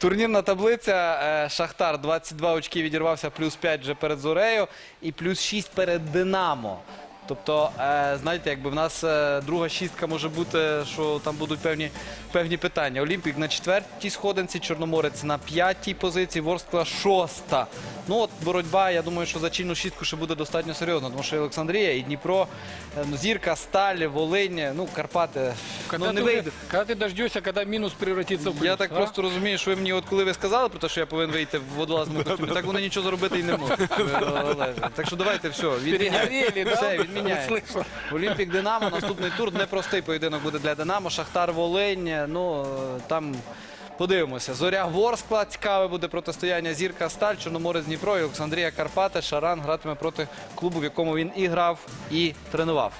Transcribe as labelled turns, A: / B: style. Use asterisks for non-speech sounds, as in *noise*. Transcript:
A: Турнірна таблиця. е, Шахтар 22 очки відірвався, плюс 5 вже перед Зорею і плюс 6 перед Динамо. Тобто, е, знаєте, якби в нас е, друга шістка може бути, що там будуть певні, певні питання. Олімпік на четвертій сходинці, Чорноморець на п'ятій позиції, Ворскла шоста. Ну от боротьба, я думаю, що за чільну шістку ще буде достатньо серйозно, тому що і Олександрія, і Дніпро, е, ну, Зірка, Сталь, Волинь, ну Карпати.
B: Когда,
A: ну, не
B: ты,
A: вийде.
B: когда ты дождешься, когда минус превратится в плюс.
A: Я так
B: а?
A: просто розумію, що ви мені, от коли ви сказали про те, що я повинен вийти в водолазному костюмі, так вони нічого зробити і не можуть. *laughs* Олеже. Так що давайте все, відміняємо.
B: Перегорели, да?
A: Все, відміняємо.
B: Слышал.
A: Олімпік Динамо, наступний тур, непростий поєдинок буде для Динамо, Шахтар Волинь, ну е, там подивимося. Зоря Ворскла, цікаве буде протистояння Зірка Сталь, Чорноморець Дніпро і Олександрія Карпати. Шаран гратиме проти клубу, в якому він і грав, і тренував.